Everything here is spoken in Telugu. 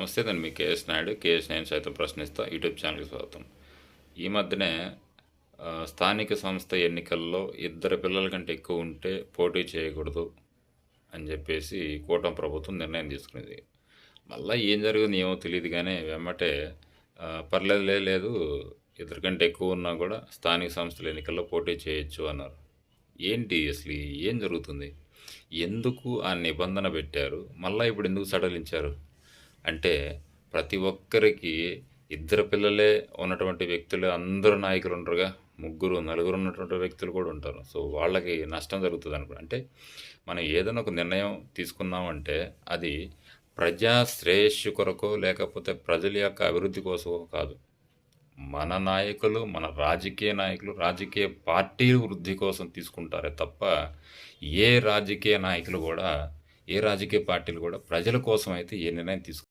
నమస్తే నేను మీ కేఎస్ నాయుడు. కేఎస్ నేను సైతం ప్రశ్నిస్తా. యూట్యూబ్ ఛానల్కి స్వాగతం. ఈ మధ్యనే స్థానిక సంస్థ ఎన్నికల్లో ఇద్దరు పిల్లల కంటే ఎక్కువ ఉంటే పోటీ చేయకూడదు అని చెప్పేసి కూటమి ప్రభుత్వం నిర్ణయం తీసుకునేది మళ్ళీ ఏం జరిగింది ఏమో తెలియదు కానీ వెమ్మటే ఆ, పర్లేదులే లేదు. ఇద్దరు కంటే ఎక్కువ ఉన్నా కూడా స్థానిక సంస్థల ఎన్నికల్లో పోటీ చేయొచ్చు అన్నారు. ఏంటి అసలు ఏం జరుగుతుంది? ఎందుకు ఆ నిబంధన పెట్టారు? మళ్ళీ ఇప్పుడు ఎందుకు సడలించారు? అంటే ప్రతి ఒక్కరికి ఇద్దరు పిల్లలే ఉన్నటువంటి వ్యక్తులు అందరూ నాయకులు ఉంటారుగా. ముగ్గురు నలుగురు ఉన్నటువంటి వ్యక్తులు కూడా ఉంటారు. సో వాళ్ళకి నష్టం జరుగుతుంది అనుకో అంటే మనం ఏదైనా ఒక నిర్ణయం తీసుకున్నామంటే అది ప్రజా శ్రేయస్సు కొరకో లేకపోతే ప్రజల యొక్క అభివృద్ధి కోసమో కాదు. మన నాయకులు మన రాజకీయ నాయకులు రాజకీయ పార్టీల వృద్ధి కోసం తీసుకుంటారే తప్ప ఏ రాజకీయ నాయకులు కూడా ఏ రాజకీయ పార్టీలు కూడా ప్రజల కోసం అయితే ఏ నిర్ణయం తీసుకు